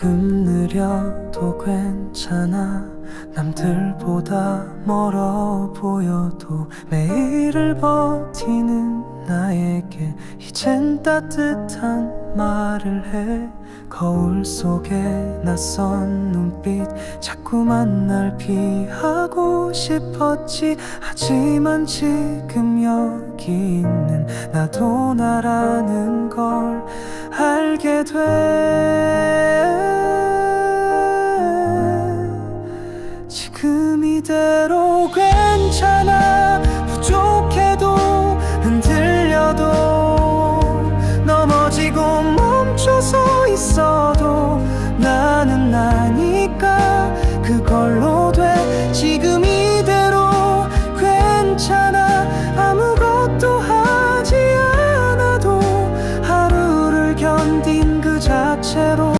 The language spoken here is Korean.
조금 느려도 괜찮아. 남들보다 멀어 보여도 매일을 버티는 나에게 이젠 따뜻한 말을 해. 거울 속에 낯선 눈빛 자꾸만 날 피하고 싶었지. 하지만 지금 여기 있는 나도 나라는 걸 알게 돼 지금 이대로 괜찮아. 부족해도 흔들려도 넘어지고 멈춰서 있어도 나는 나니까 그걸로 돼. 지금 이대로 괜찮아. 아무것도 하지 않아도 하루를 견딘 그 자체로